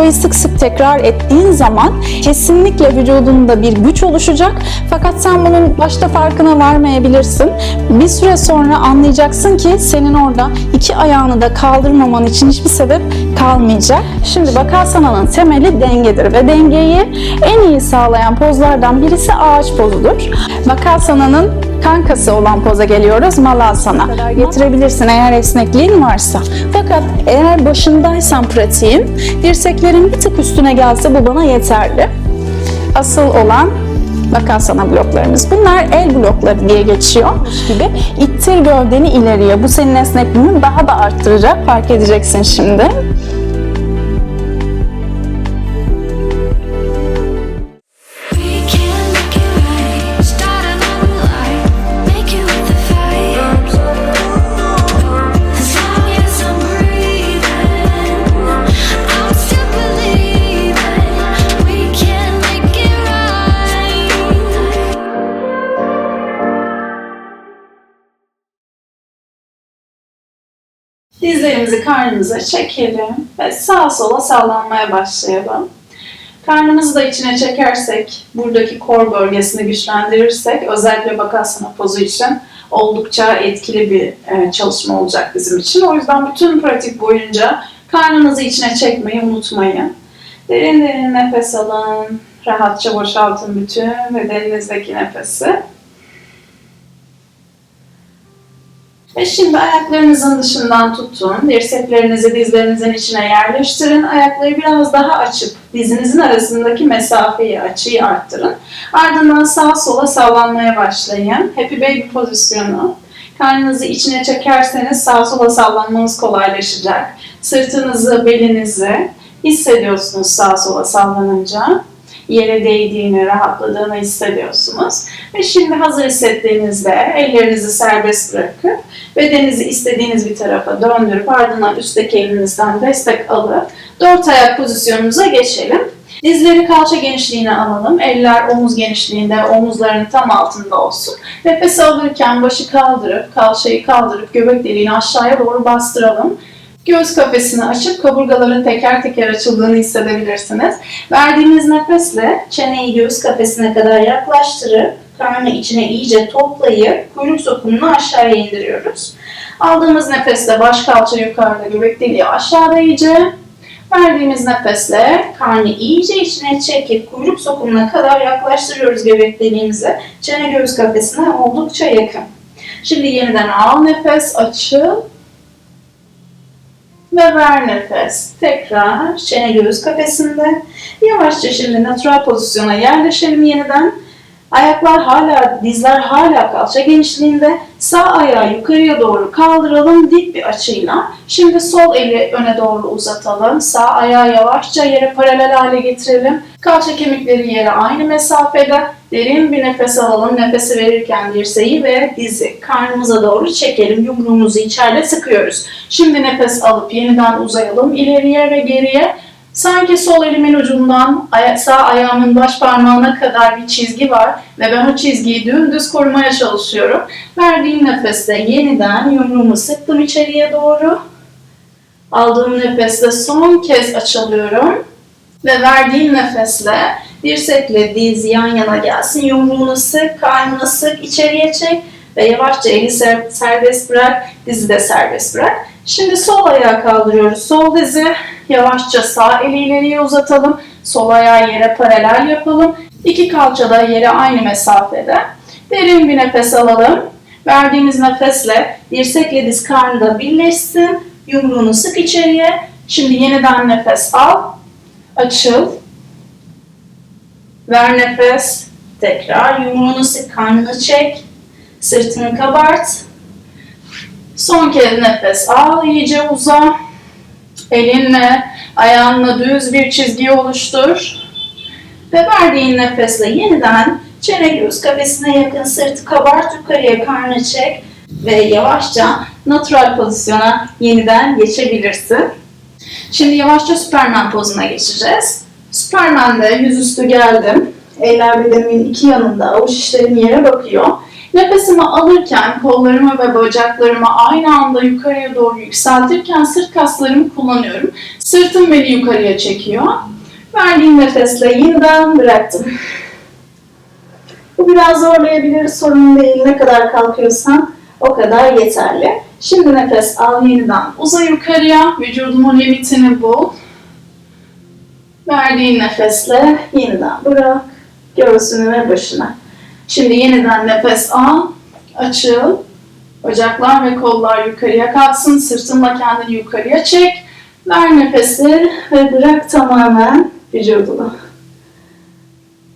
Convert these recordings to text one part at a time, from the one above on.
videoyu sık sık tekrar ettiğin zaman kesinlikle vücudunda bir güç oluşacak. Fakat sen bunun başta farkına varmayabilirsin. Bir süre sonra anlayacaksın ki senin orada iki ayağını da kaldırmaman için hiçbir sebep kalmayacak. Şimdi Bakasana'nın temeli dengedir ve dengeyi en iyi sağlayan pozlardan birisi ağaç pozudur. Bakasana'nın kankası olan poza geliyoruz Malasana. Getirebilirsin eğer esnekliğin varsa. Fakat eğer başındaysan pratiğin dirseklerin bir tık üstüne gelse bu bana yeterli. Asıl olan Bakasana bloklarımız. Bunlar el blokları diye geçiyor gibi. İttir gövdeni ileriye. Bu senin esnekliğini daha da arttıracak. Fark edeceksin şimdi. Dizlerimizi karnımıza çekelim ve sağa sola sallanmaya başlayalım. Karnımızı da içine çekersek, buradaki kor bölgesini güçlendirirsek, özellikle bakasana pozu için oldukça etkili bir e, çalışma olacak bizim için. O yüzden bütün pratik boyunca karnınızı içine çekmeyi unutmayın. Derin derin nefes alın, rahatça boşaltın bütün bedeninizdeki nefesi. Ve şimdi ayaklarınızın dışından tutun. Dirseklerinizi dizlerinizin içine yerleştirin. Ayakları biraz daha açıp dizinizin arasındaki mesafeyi, açıyı arttırın. Ardından sağa sola sallanmaya başlayın. Happy baby pozisyonu. Karnınızı içine çekerseniz sağa sola sallanmanız kolaylaşacak. Sırtınızı, belinizi hissediyorsunuz sağa sola sallanınca yere değdiğini, rahatladığını hissediyorsunuz. Ve şimdi hazır hissettiğinizde ellerinizi serbest bırakıp bedeninizi istediğiniz bir tarafa döndürüp ardından üstteki elinizden destek alıp dört ayak pozisyonumuza geçelim. Dizleri kalça genişliğine alalım. Eller omuz genişliğinde, omuzların tam altında olsun. Nefes alırken başı kaldırıp, kalçayı kaldırıp göbek deliğini aşağıya doğru bastıralım. Göğüs kafesini açıp kaburgaların teker teker açıldığını hissedebilirsiniz. Verdiğimiz nefesle çeneyi göğüs kafesine kadar yaklaştırıp karnı içine iyice toplayıp kuyruk sokumunu aşağıya indiriyoruz. Aldığımız nefesle baş kalça yukarıda, göbek deliği aşağıda iyice. Verdiğimiz nefesle karnı iyice içine çekip kuyruk sokumuna kadar yaklaştırıyoruz göbek deliğimize. Çene göğüs kafesine oldukça yakın. Şimdi yeniden al nefes, açıl ve ver nefes. Tekrar çene göğüs kafesinde. Yavaşça şimdi natural pozisyona yerleşelim yeniden. Ayaklar hala, dizler hala kalça genişliğinde. Sağ ayağı yukarıya doğru kaldıralım dik bir açıyla. Şimdi sol eli öne doğru uzatalım. Sağ ayağı yavaşça yere paralel hale getirelim. Kalça kemikleri yere aynı mesafede. Derin bir nefes alalım. Nefesi verirken dirseği ve dizi karnımıza doğru çekelim. Yumruğumuzu içeride sıkıyoruz. Şimdi nefes alıp yeniden uzayalım ileriye ve geriye. Sanki sol elimin ucundan sağ ayağımın baş parmağına kadar bir çizgi var ve ben o çizgiyi dümdüz korumaya çalışıyorum. Verdiğim nefeste yeniden yumruğumu sıktım içeriye doğru. Aldığım nefeste son kez açılıyorum. Ve verdiğim nefesle dirsekle diz yan yana gelsin. Yumruğunu sık, karnını sık, içeriye çek ve yavaşça eli ser- serbest bırak, dizi de serbest bırak. Şimdi sol ayağı kaldırıyoruz. Sol dizi yavaşça sağ eli ileriye uzatalım. Sol ayağı yere paralel yapalım. İki kalça da yere aynı mesafede. Derin bir nefes alalım. Verdiğimiz nefesle dirsekle diz karnında birleşsin. Yumruğunu sık içeriye. Şimdi yeniden nefes al. Açıl. Ver nefes. Tekrar yumruğunu sık, karnını çek. Sırtını kabart. Son kez nefes al, iyice uza. Elinle, ayağınla düz bir çizgi oluştur. Ve verdiğin nefesle yeniden çene göğüs kafesine yakın sırtı kabart, yukarıya karnı çek. Ve yavaşça natural pozisyona yeniden geçebilirsin. Şimdi yavaşça Superman pozuna geçeceğiz. Superman'de yüzüstü geldim. Eller bedenimin iki yanında, avuç içlerim yere bakıyor. Nefesimi alırken kollarımı ve bacaklarımı aynı anda yukarıya doğru yükseltirken sırt kaslarımı kullanıyorum. Sırtım beni yukarıya çekiyor. Verdiğim nefesle yeniden bıraktım. Bu biraz zorlayabilir, sorun değil. Ne kadar kalkıyorsan o kadar yeterli. Şimdi nefes al yeniden. Uza yukarıya, vücudumun limitini bul. Verdiğin nefesle yeniden bırak göğsünü ve başına. Şimdi yeniden nefes al, açıl. Bacaklar ve kollar yukarıya kalksın. Sırtınla kendini yukarıya çek. Ver nefesi ve bırak tamamen vücudunu.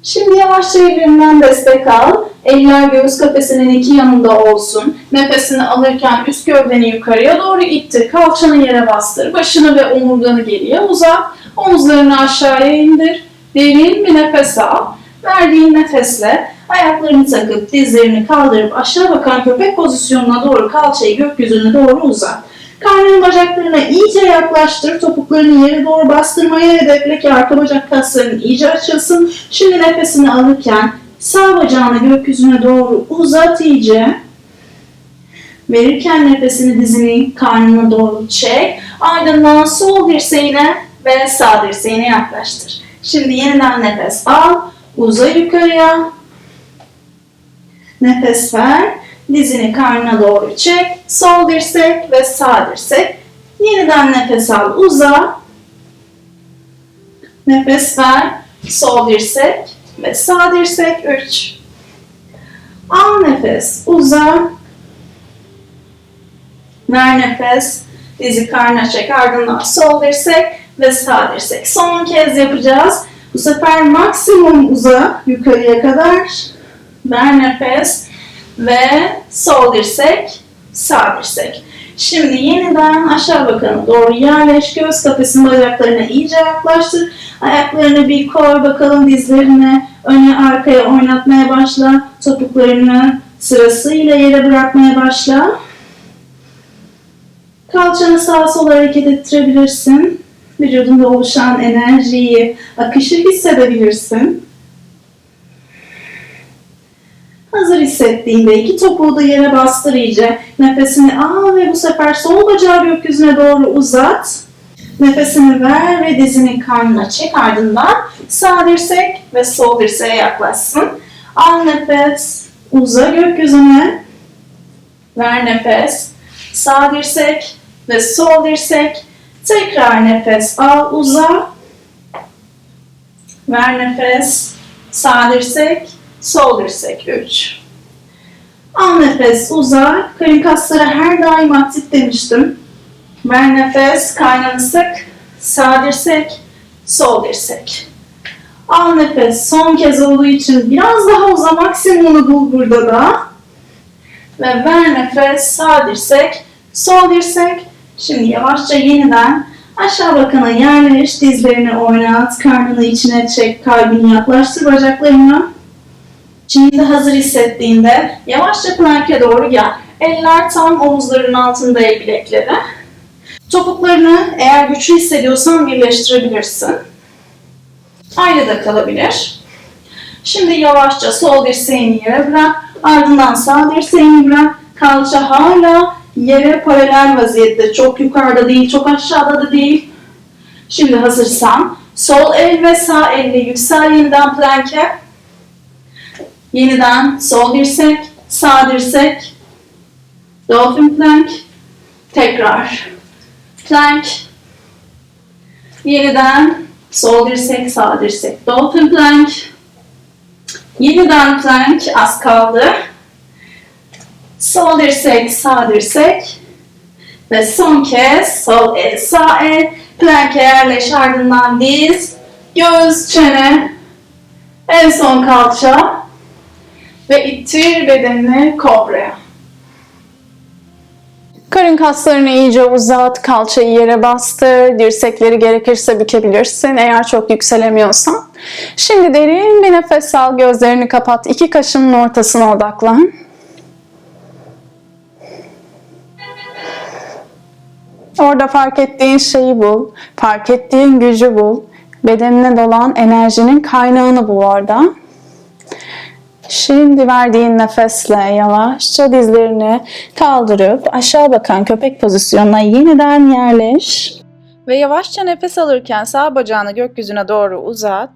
Şimdi yavaşça ellerinden destek al. Eller göğüs kafesinin iki yanında olsun. Nefesini alırken üst gövdeni yukarıya doğru ittir. Kalçanı yere bastır. Başını ve omurganı geriye uzat. Omuzlarını aşağıya indir. Derin bir nefes al. Verdiğin nefesle ayaklarını takıp dizlerini kaldırıp aşağı bakan köpek pozisyonuna doğru kalçayı gökyüzüne doğru uzat. Karnını bacaklarına iyice yaklaştır. Topuklarını yere doğru bastırmaya hedefle ki arka bacak kasların iyice açılsın. Şimdi nefesini alırken sağ bacağını gökyüzüne doğru uzat iyice. Verirken nefesini dizini karnına doğru çek. Ardından sol dirseğine ve sağ dirseğine yaklaştır. Şimdi yeniden nefes al. Uza yukarıya. Nefes ver. Dizini karnına doğru çek. Sol dirsek ve sağ dirsek. Yeniden nefes al. Uza. Nefes ver. Sol dirsek ve sağ dirsek. 3. Al nefes. Uza. Ver nefes. Dizi karnına çek. Ardından sol dirsek ve sağ dirsek. Son kez yapacağız. Bu sefer maksimum uza yukarıya kadar. Ver nefes ve sol dirsek, sağ dirsek. Şimdi yeniden aşağı bakana doğru yerleş. Göğüs kafesini bacaklarına iyice yaklaştır. Ayaklarını bir koy bakalım dizlerine. Öne arkaya oynatmaya başla. Topuklarını sırasıyla yere bırakmaya başla. Kalçanı sağa sola hareket ettirebilirsin. Vücudunda oluşan enerjiyi, akışı hissedebilirsin. Hazır hissettiğinde iki topuğu da yere bastır iyice. Nefesini al ve bu sefer sol bacağı gökyüzüne doğru uzat. Nefesini ver ve dizini karnına çek ardından sağ dirsek ve sol dirseğe yaklaşsın. Al nefes, uza gökyüzüne. Ver nefes, sağ dirsek ve sol dirsek. Tekrar nefes al, uza. Ver nefes, sağ dirsek, sol dirsek 3. Al nefes, uza. Karın kasları her daim aktif demiştim. Ver nefes, karnını sık. Sağ dirsek, sol dirsek. Al nefes, son kez olduğu için biraz daha uza maksimumunu bul burada da. Ve ver nefes, sağ dirsek, sol dirsek. Şimdi yavaşça yeniden aşağı bakana yerleş, dizlerini oynat, karnını içine çek, kalbini yaklaştır bacaklarına. Şimdi hazır hissettiğinde yavaşça plank'e doğru gel. Eller tam omuzların altında el bilekleri. Topuklarını eğer güçlü hissediyorsan birleştirebilirsin. Ayrı da kalabilir. Şimdi yavaşça sol dirseğini yere bırak. Ardından sağ dirseğini bırak. Kalça hala yere paralel vaziyette. Çok yukarıda değil, çok aşağıda da değil. Şimdi hazırsan sol el ve sağ elle yüksel yeniden plank'e. Yeniden sol dirsek, sağ dirsek, dolphin plank, tekrar plank, yeniden sol dirsek, sağ dirsek, dolphin plank, yeniden plank, az kaldı, sol dirsek, sağ dirsek ve son kez sol el, sağ el, plank'e yerleş ardından diz, göğüs, çene, en son kalça, ve ittir bedenini kobraya. Karın kaslarını iyice uzat, kalçayı yere bastır, dirsekleri gerekirse bükebilirsin eğer çok yükselemiyorsan. Şimdi derin bir nefes al, gözlerini kapat, iki kaşının ortasına odaklan. Orada fark ettiğin şeyi bul, fark ettiğin gücü bul, bedenine dolan enerjinin kaynağını bul orada. Şimdi verdiğin nefesle yavaşça dizlerini kaldırıp aşağı bakan köpek pozisyonuna yeniden yerleş. Ve yavaşça nefes alırken sağ bacağını gökyüzüne doğru uzat.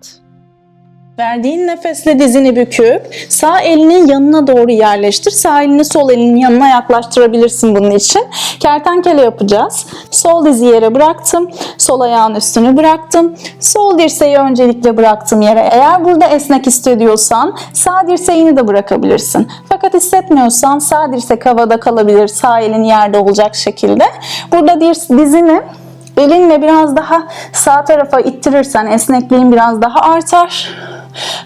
Verdiğin nefesle dizini büküp sağ elinin yanına doğru yerleştir. Sağ elini sol elinin yanına yaklaştırabilirsin bunun için. Kertenkele yapacağız. Sol dizi yere bıraktım. Sol ayağın üstünü bıraktım. Sol dirseği öncelikle bıraktım yere. Eğer burada esnek hissediyorsan sağ dirseğini de bırakabilirsin. Fakat hissetmiyorsan sağ dirsek havada kalabilir. Sağ elin yerde olacak şekilde. Burada dizini Belinle biraz daha sağ tarafa ittirirsen esnekliğin biraz daha artar.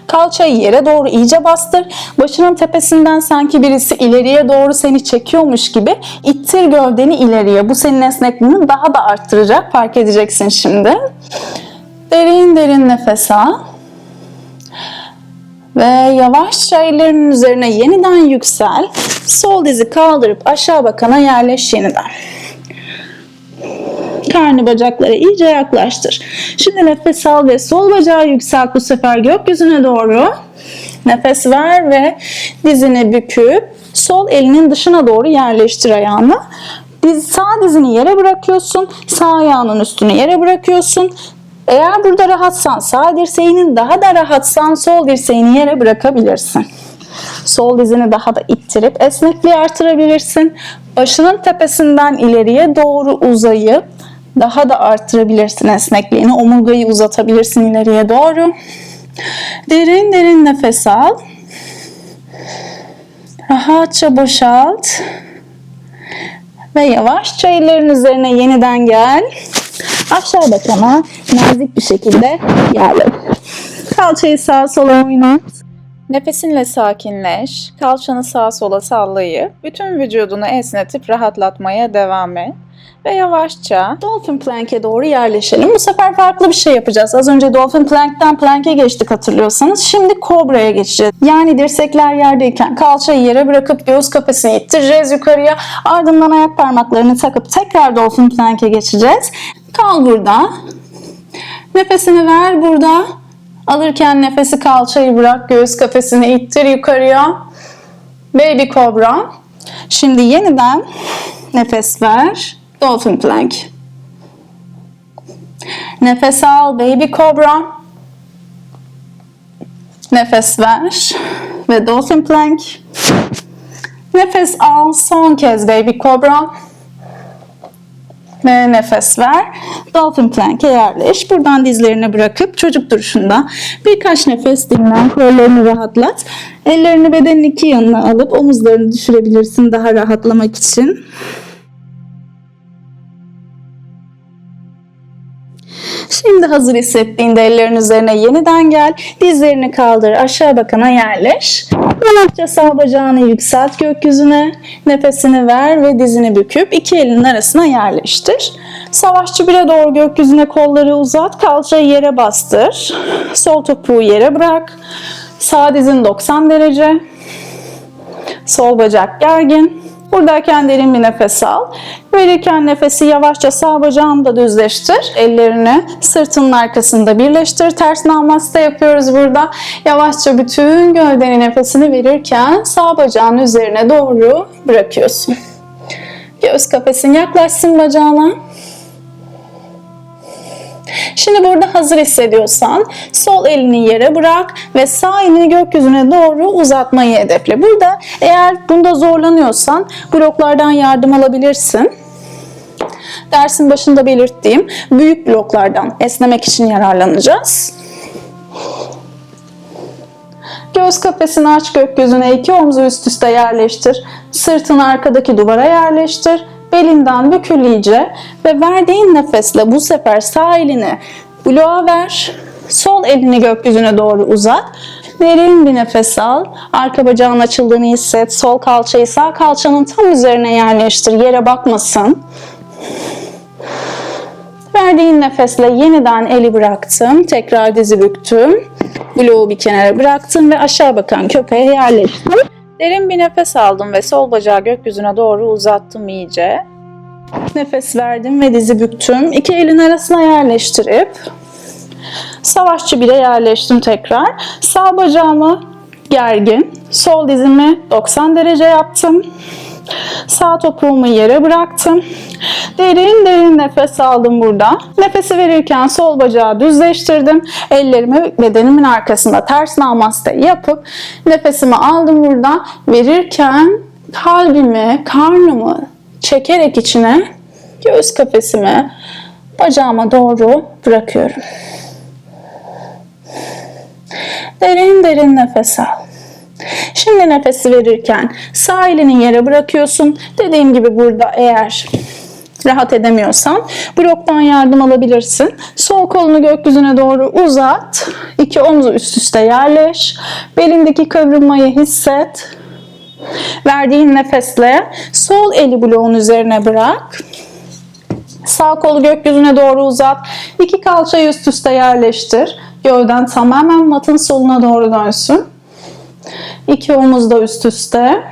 Kalçayı yere doğru iyice bastır. Başının tepesinden sanki birisi ileriye doğru seni çekiyormuş gibi ittir gövdeni ileriye. Bu senin esnekliğini daha da arttıracak. Fark edeceksin şimdi. Derin derin nefes al. Ve yavaşça ellerinin üzerine yeniden yüksel. Sol dizi kaldırıp aşağı bakana yerleş yeniden. Karnı bacaklara iyice yaklaştır. Şimdi nefes al ve sol bacağı yükselt bu sefer gökyüzüne doğru. Nefes ver ve dizini büküp sol elinin dışına doğru yerleştir ayağını. Diz, sağ dizini yere bırakıyorsun. Sağ ayağının üstünü yere bırakıyorsun. Eğer burada rahatsan sağ dirseğinin daha da rahatsan sol dirseğini yere bırakabilirsin. Sol dizini daha da ittirip esnekliği artırabilirsin. Başının tepesinden ileriye doğru uzayıp daha da arttırabilirsin esnekliğini. Omurgayı uzatabilirsin ileriye doğru. Derin derin nefes al. Rahatça boşalt. Ve yavaşça ellerin üzerine yeniden gel. Aşağı bakana nazik bir şekilde yerleş. Kalçayı sağa sola oynat. Nefesinle sakinleş. Kalçanı sağa sola sallayıp bütün vücudunu esnetip rahatlatmaya devam et. Ve yavaşça Dolphin Plank'e doğru yerleşelim. Bu sefer farklı bir şey yapacağız. Az önce Dolphin Plank'ten Plank'e geçtik hatırlıyorsanız. Şimdi Cobra'ya geçeceğiz. Yani dirsekler yerdeyken kalçayı yere bırakıp göğüs kafesini ittireceğiz yukarıya. Ardından ayak parmaklarını takıp tekrar Dolphin Plank'e geçeceğiz. Kal burada. Nefesini ver burada. Alırken nefesi kalçayı bırak, göğüs kafesini ittir yukarıya. Baby Cobra. Şimdi yeniden nefes ver. Dolphin Plank. Nefes al Baby Cobra. Nefes ver ve Dolphin Plank. Nefes al son kez Baby Cobra. Ve nefes ver. Dolphin Plank'e yerleş. Buradan dizlerini bırakıp çocuk duruşunda birkaç nefes dinlen. Kollarını rahatlat. Ellerini bedenin iki yanına alıp omuzlarını düşürebilirsin daha rahatlamak için. Şimdi hazır hissettiğinde ellerin üzerine yeniden gel. Dizlerini kaldır. Aşağı bakana yerleş. Yavaşça sağ bacağını yükselt gökyüzüne. Nefesini ver ve dizini büküp iki elinin arasına yerleştir. Savaşçı bire doğru gökyüzüne kolları uzat. Kalçayı yere bastır. Sol topuğu yere bırak. Sağ dizin 90 derece. Sol bacak gergin. Buradayken derin bir nefes al. Verirken nefesi yavaşça sağ bacağını da düzleştir. Ellerini sırtının arkasında birleştir. Ters namaste yapıyoruz burada. Yavaşça bütün gövdenin nefesini verirken sağ bacağın üzerine doğru bırakıyorsun. Göğüs kafesin yaklaşsın bacağına. Şimdi burada hazır hissediyorsan sol elini yere bırak ve sağ elini gökyüzüne doğru uzatmayı hedefle. Burada eğer bunda zorlanıyorsan bloklardan yardım alabilirsin. Dersin başında belirttiğim büyük bloklardan esnemek için yararlanacağız. Göğüs kafesini aç gökyüzüne iki omzu üst üste yerleştir. Sırtını arkadaki duvara yerleştir. Belinden bükül iyice ve verdiğin nefesle bu sefer sağ elini bloğa ver. Sol elini gökyüzüne doğru uzat. Derin bir nefes al. Arka bacağın açıldığını hisset. Sol kalçayı sağ kalçanın tam üzerine yerleştir. Yere bakmasın. Verdiğin nefesle yeniden eli bıraktım. Tekrar dizi büktüm. Bloğu bir kenara bıraktım ve aşağı bakan köpeğe yerleştim. Derin bir nefes aldım ve sol bacağı gökyüzüne doğru uzattım iyice. Nefes verdim ve dizi büktüm. İki elin arasına yerleştirip savaşçı bile yerleştim tekrar. Sağ bacağımı gergin. Sol dizimi 90 derece yaptım. Sağ topuğumu yere bıraktım. Derin derin nefes aldım burada. Nefesi verirken sol bacağı düzleştirdim. Ellerimi bedenimin arkasında ters namaste yapıp nefesimi aldım burada. Verirken kalbimi, karnımı çekerek içine göğüs kafesimi bacağıma doğru bırakıyorum. Derin derin nefes al. Şimdi nefesi verirken sağ elini yere bırakıyorsun. Dediğim gibi burada eğer rahat edemiyorsan bloktan yardım alabilirsin. Sol kolunu gökyüzüne doğru uzat. İki omzu üst üste yerleş. Belindeki kıvrılmayı hisset. Verdiğin nefesle sol eli bloğun üzerine bırak. Sağ kolu gökyüzüne doğru uzat. İki kalçayı üst üste yerleştir. Gövden tamamen matın soluna doğru dönsün. İki omuz da üst üste.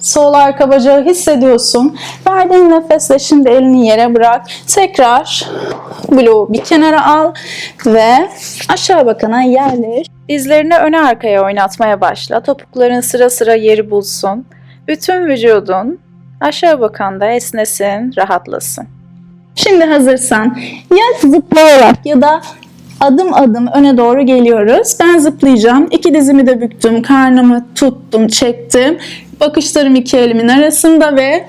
Sol arka bacağı hissediyorsun. Verdiğin nefesle şimdi elini yere bırak. Tekrar bloğu bir kenara al ve aşağı bakana yerleş. Dizlerini öne arkaya oynatmaya başla. Topukların sıra sıra yeri bulsun. Bütün vücudun aşağı bakan da esnesin, rahatlasın. Şimdi hazırsan ya zıplayarak ya da adım adım öne doğru geliyoruz. Ben zıplayacağım. İki dizimi de büktüm. Karnımı tuttum, çektim. Bakışlarım iki elimin arasında ve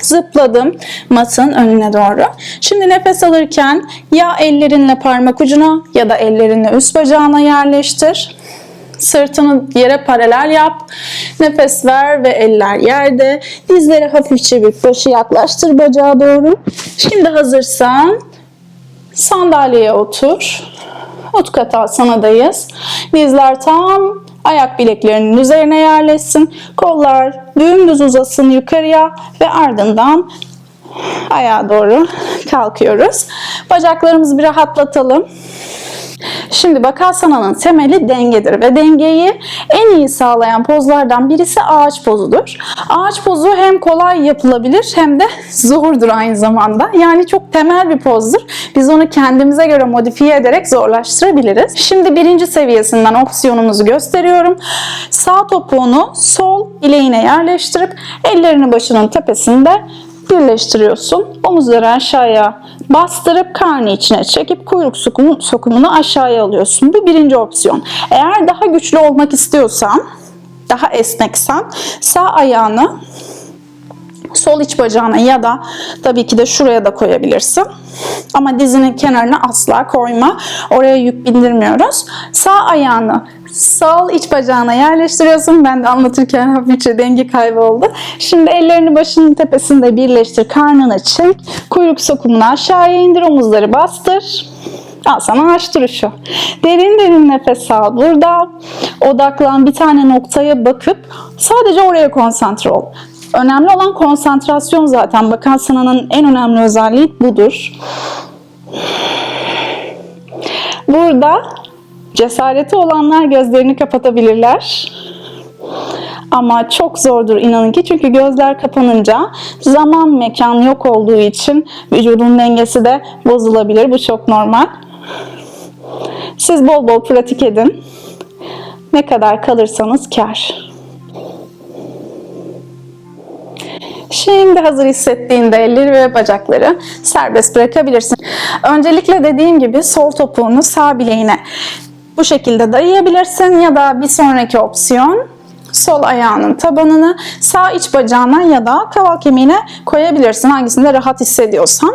zıpladım matın önüne doğru. Şimdi nefes alırken ya ellerinle parmak ucuna ya da ellerinle üst bacağına yerleştir. Sırtını yere paralel yap. Nefes ver ve eller yerde. Dizleri hafifçe bük. Başı yaklaştır bacağa doğru. Şimdi hazırsan sandalyeye otur. Utku sanadayız. Dizler tam ayak bileklerinin üzerine yerleşsin. Kollar dümdüz uzasın yukarıya ve ardından ayağa doğru kalkıyoruz. Bacaklarımızı bir rahatlatalım. Şimdi Bakasana'nın temeli dengedir ve dengeyi en iyi sağlayan pozlardan birisi ağaç pozudur. Ağaç pozu hem kolay yapılabilir hem de zordur aynı zamanda. Yani çok temel bir pozdur. Biz onu kendimize göre modifiye ederek zorlaştırabiliriz. Şimdi birinci seviyesinden opsiyonumuzu gösteriyorum. Sağ topuğunu sol bileğine yerleştirip ellerini başının tepesinde birleştiriyorsun. Omuzları aşağıya bastırıp karnı içine çekip kuyruk sokumu- sokumunu aşağıya alıyorsun. Bu birinci opsiyon. Eğer daha güçlü olmak istiyorsan, daha esneksen sağ ayağını sol iç bacağına ya da tabii ki de şuraya da koyabilirsin. Ama dizinin kenarına asla koyma. Oraya yük bindirmiyoruz. Sağ ayağını sol iç bacağına yerleştiriyorsun. Ben de anlatırken hafifçe denge kaybı oldu. Şimdi ellerini başının tepesinde birleştir. Karnını çek. Kuyruk sokumunu aşağıya indir. Omuzları bastır. Al sana ağaç duruşu. Derin derin nefes al burada. Odaklan bir tane noktaya bakıp sadece oraya konsantre ol. Önemli olan konsantrasyon zaten. Bakasana'nın en önemli özelliği budur. Burada cesareti olanlar gözlerini kapatabilirler. Ama çok zordur inanın ki çünkü gözler kapanınca zaman mekan yok olduğu için vücudun dengesi de bozulabilir. Bu çok normal. Siz bol bol pratik edin. Ne kadar kalırsanız kar. Şimdi hazır hissettiğinde elleri ve bacakları serbest bırakabilirsin. Öncelikle dediğim gibi sol topuğunu sağ bileğine bu şekilde dayayabilirsin ya da bir sonraki opsiyon sol ayağının tabanını sağ iç bacağına ya da kaval kemiğine koyabilirsin. Hangisinde rahat hissediyorsan.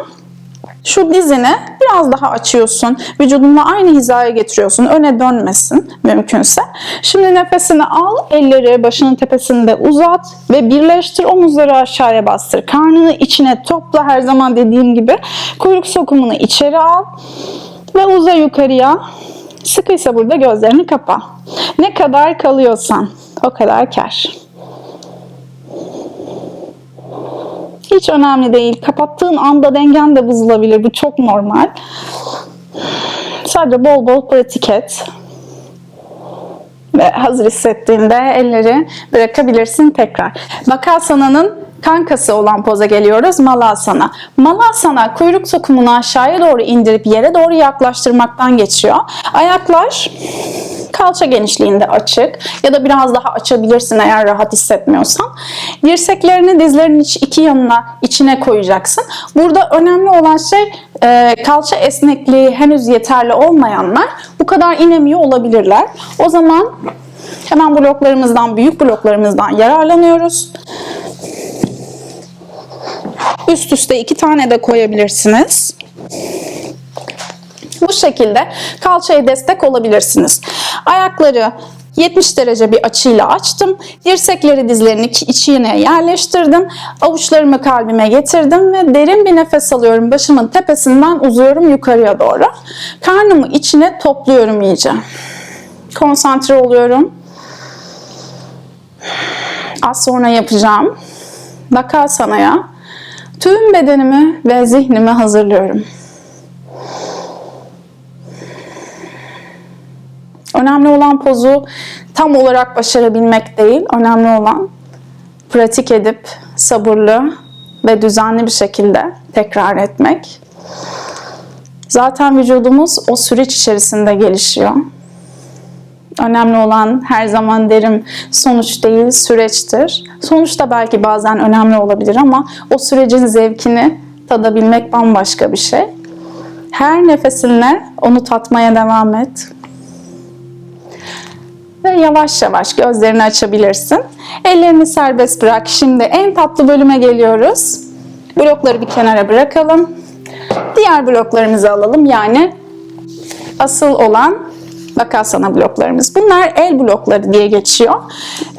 Şu dizini biraz daha açıyorsun. Vücudunla aynı hizaya getiriyorsun. Öne dönmesin mümkünse. Şimdi nefesini al. Elleri başının tepesinde uzat ve birleştir. Omuzları aşağıya bastır. Karnını içine topla her zaman dediğim gibi. Kuyruk sokumunu içeri al. Ve uza yukarıya. Sıkıysa burada gözlerini kapa. Ne kadar kalıyorsan o kadar kar. Hiç önemli değil. Kapattığın anda dengen de bozulabilir. Bu çok normal. Sadece bol bol pratik et. Ve hazır hissettiğinde elleri bırakabilirsin tekrar. Bakasana'nın kankası olan poza geliyoruz. Malasana. Malasana kuyruk sokumunu aşağıya doğru indirip yere doğru yaklaştırmaktan geçiyor. Ayaklar Kalça genişliğinde açık ya da biraz daha açabilirsin eğer rahat hissetmiyorsan. Dirseklerini dizlerin iç, iki yanına içine koyacaksın. Burada önemli olan şey e, kalça esnekliği henüz yeterli olmayanlar bu kadar inemiyor olabilirler. O zaman hemen bloklarımızdan, büyük bloklarımızdan yararlanıyoruz. Üst üste iki tane de koyabilirsiniz. Bu şekilde kalçaya destek olabilirsiniz. Ayakları 70 derece bir açıyla açtım. Dirsekleri dizlerin iki- içine yerleştirdim. Avuçlarımı kalbime getirdim ve derin bir nefes alıyorum. Başımın tepesinden uzuyorum yukarıya doğru. Karnımı içine topluyorum iyice. Konsantre oluyorum. Az sonra yapacağım. Bakasana'ya tüm bedenimi ve zihnimi hazırlıyorum. Önemli olan pozu tam olarak başarabilmek değil, önemli olan pratik edip sabırlı ve düzenli bir şekilde tekrar etmek. Zaten vücudumuz o süreç içerisinde gelişiyor. Önemli olan her zaman derim sonuç değil süreçtir. Sonuç da belki bazen önemli olabilir ama o sürecin zevkini tadabilmek bambaşka bir şey. Her nefesinle onu tatmaya devam et. Ve yavaş yavaş gözlerini açabilirsin. Ellerini serbest bırak. Şimdi en tatlı bölüme geliyoruz. Blokları bir kenara bırakalım. Diğer bloklarımızı alalım. Yani asıl olan Bakasana bloklarımız. Bunlar el blokları diye geçiyor.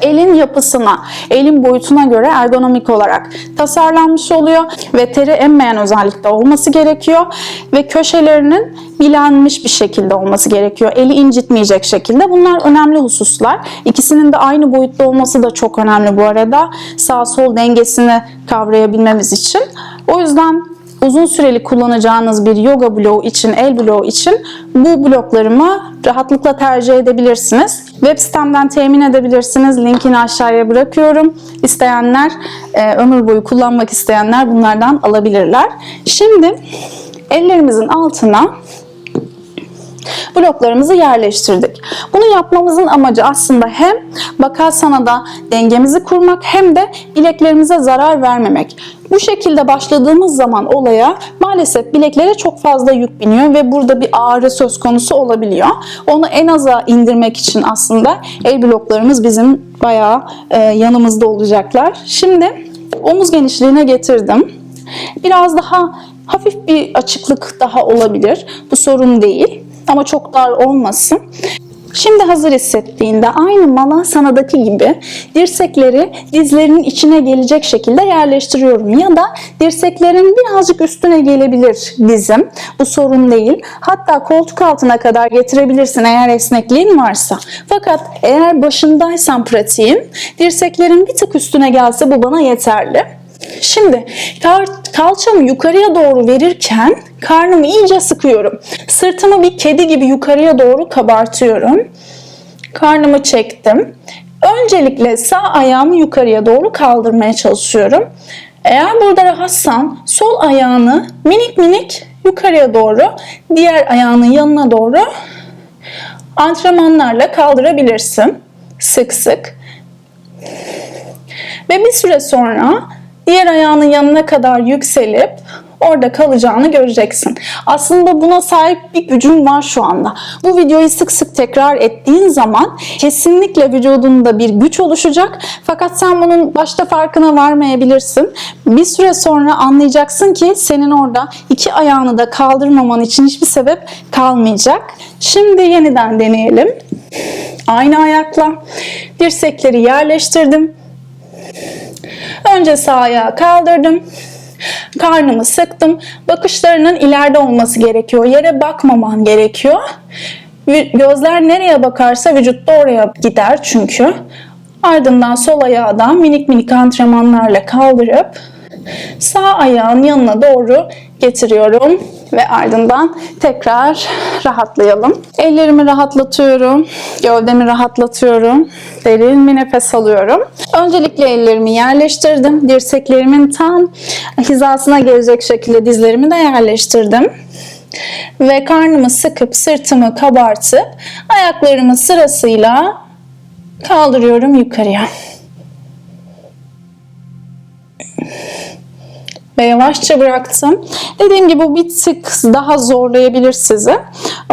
Elin yapısına, elin boyutuna göre ergonomik olarak tasarlanmış oluyor ve teri emmeyen özellikte olması gerekiyor ve köşelerinin bilenmiş bir şekilde olması gerekiyor. Eli incitmeyecek şekilde. Bunlar önemli hususlar. İkisinin de aynı boyutta olması da çok önemli bu arada. Sağ sol dengesini kavrayabilmemiz için. O yüzden uzun süreli kullanacağınız bir yoga bloğu için, el bloğu için bu bloklarımı rahatlıkla tercih edebilirsiniz. Web sitemden temin edebilirsiniz. Linkini aşağıya bırakıyorum. İsteyenler, e, ömür boyu kullanmak isteyenler bunlardan alabilirler. Şimdi ellerimizin altına bloklarımızı yerleştirdik. Bunu yapmamızın amacı aslında hem Bakasana'da dengemizi kurmak hem de bileklerimize zarar vermemek. Bu şekilde başladığımız zaman olaya maalesef bileklere çok fazla yük biniyor ve burada bir ağrı söz konusu olabiliyor. Onu en aza indirmek için aslında el bloklarımız bizim bayağı e, yanımızda olacaklar. Şimdi omuz genişliğine getirdim. Biraz daha hafif bir açıklık daha olabilir. Bu sorun değil ama çok dar olmasın. Şimdi hazır hissettiğinde aynı Malasana'daki gibi dirsekleri dizlerinin içine gelecek şekilde yerleştiriyorum. Ya da dirseklerin birazcık üstüne gelebilir dizim. Bu sorun değil. Hatta koltuk altına kadar getirebilirsin eğer esnekliğin varsa. Fakat eğer başındaysan pratiğin dirseklerin bir tık üstüne gelse bu bana yeterli. Şimdi kalçamı yukarıya doğru verirken karnımı iyice sıkıyorum. Sırtımı bir kedi gibi yukarıya doğru kabartıyorum. Karnımı çektim. Öncelikle sağ ayağımı yukarıya doğru kaldırmaya çalışıyorum. Eğer burada rahatsan sol ayağını minik minik yukarıya doğru, diğer ayağının yanına doğru antrenmanlarla kaldırabilirsin. Sık sık. Ve bir süre sonra diğer ayağının yanına kadar yükselip orada kalacağını göreceksin. Aslında buna sahip bir gücün var şu anda. Bu videoyu sık sık tekrar ettiğin zaman kesinlikle vücudunda bir güç oluşacak. Fakat sen bunun başta farkına varmayabilirsin. Bir süre sonra anlayacaksın ki senin orada iki ayağını da kaldırmaman için hiçbir sebep kalmayacak. Şimdi yeniden deneyelim. Aynı ayakla dirsekleri yerleştirdim. Önce sağ ayağı kaldırdım. Karnımı sıktım. Bakışlarının ileride olması gerekiyor. Yere bakmaman gerekiyor. Gözler nereye bakarsa vücut da oraya gider çünkü. Ardından sol ayağı da minik minik antrenmanlarla kaldırıp sağ ayağın yanına doğru getiriyorum ve ardından tekrar rahatlayalım. Ellerimi rahatlatıyorum, gövdemi rahatlatıyorum. Derin bir nefes alıyorum. Öncelikle ellerimi yerleştirdim. Dirseklerimin tam hizasına gelecek şekilde dizlerimi de yerleştirdim. Ve karnımı sıkıp sırtımı kabartıp ayaklarımı sırasıyla kaldırıyorum yukarıya. Ve yavaşça bıraktım. Dediğim gibi bu bir tık daha zorlayabilir sizi.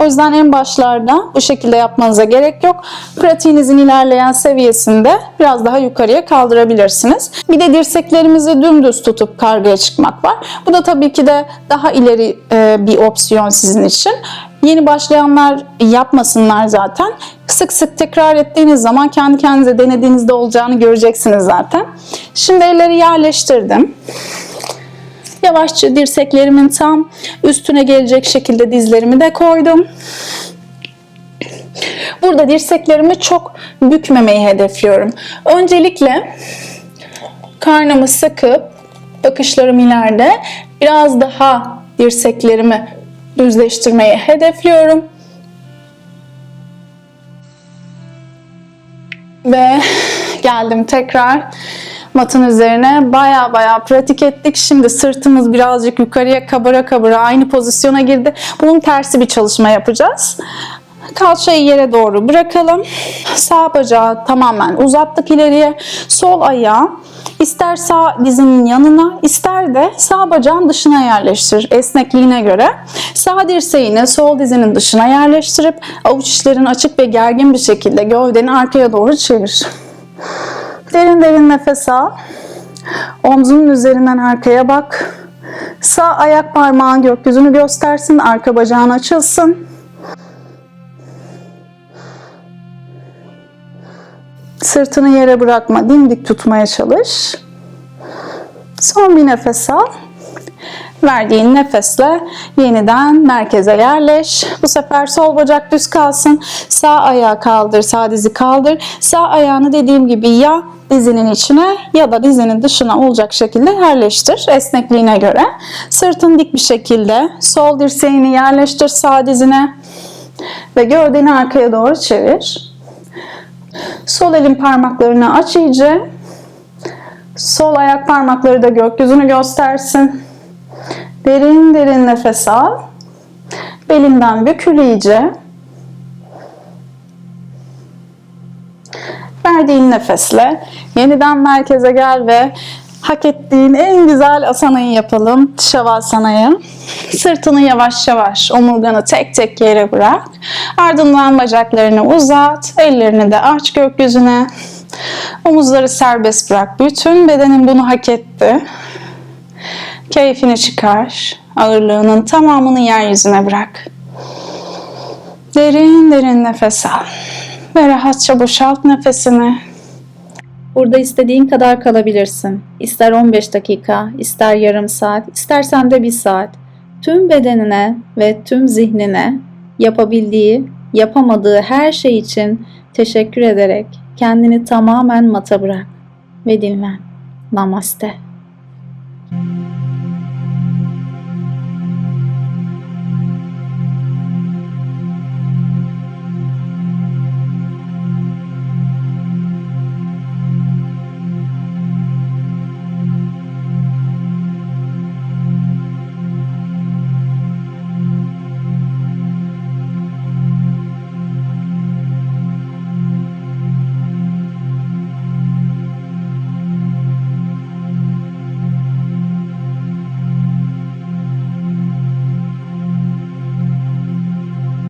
O yüzden en başlarda bu şekilde yapmanıza gerek yok. Pratiğinizin ilerleyen seviyesinde biraz daha yukarıya kaldırabilirsiniz. Bir de dirseklerimizi dümdüz tutup kargaya çıkmak var. Bu da tabii ki de daha ileri e, bir opsiyon sizin için. Yeni başlayanlar yapmasınlar zaten. Sık sık tekrar ettiğiniz zaman kendi kendinize denediğinizde olacağını göreceksiniz zaten. Şimdi elleri yerleştirdim. Yavaşça dirseklerimin tam üstüne gelecek şekilde dizlerimi de koydum. Burada dirseklerimi çok bükmemeyi hedefliyorum. Öncelikle karnımı sıkıp bakışlarım ileride biraz daha dirseklerimi düzleştirmeyi hedefliyorum. Ve geldim tekrar matın üzerine baya baya pratik ettik. Şimdi sırtımız birazcık yukarıya kabara kabara aynı pozisyona girdi. Bunun tersi bir çalışma yapacağız. Kalçayı yere doğru bırakalım. Sağ bacağı tamamen uzattık ileriye. Sol ayağı ister sağ dizinin yanına ister de sağ bacağın dışına yerleştir esnekliğine göre. Sağ dirseğini sol dizinin dışına yerleştirip avuç içlerin açık ve gergin bir şekilde gövdeni arkaya doğru çevir. Derin derin nefes al. Omzunun üzerinden arkaya bak. Sağ ayak parmağın gökyüzünü göstersin. Arka bacağın açılsın. Sırtını yere bırakma. Dimdik tutmaya çalış. Son bir nefes al. Verdiğin nefesle yeniden merkeze yerleş. Bu sefer sol bacak düz kalsın. Sağ ayağı kaldır, sağ dizi kaldır. Sağ ayağını dediğim gibi ya dizinin içine ya da dizinin dışına olacak şekilde yerleştir esnekliğine göre. Sırtın dik bir şekilde sol dirseğini yerleştir sağ dizine ve gövdeni arkaya doğru çevir. Sol elin parmaklarını aç iyice. Sol ayak parmakları da gökyüzünü göstersin. Derin derin nefes al. Belinden bükül iyice. Verdiğin nefesle yeniden merkeze gel ve hak ettiğin en güzel asanayı yapalım. Şavasanayı. Sırtını yavaş yavaş omurganı tek tek yere bırak. Ardından bacaklarını uzat. Ellerini de aç gökyüzüne. Omuzları serbest bırak. Bütün bedenin bunu hak etti. Keyfini çıkar. Ağırlığının tamamını yeryüzüne bırak. Derin derin nefes al. Ve rahatça boşalt nefesini. Burada istediğin kadar kalabilirsin. İster 15 dakika, ister yarım saat, istersen de bir saat. Tüm bedenine ve tüm zihnine yapabildiği, yapamadığı her şey için teşekkür ederek kendini tamamen mata bırak ve dinlen. Namaste.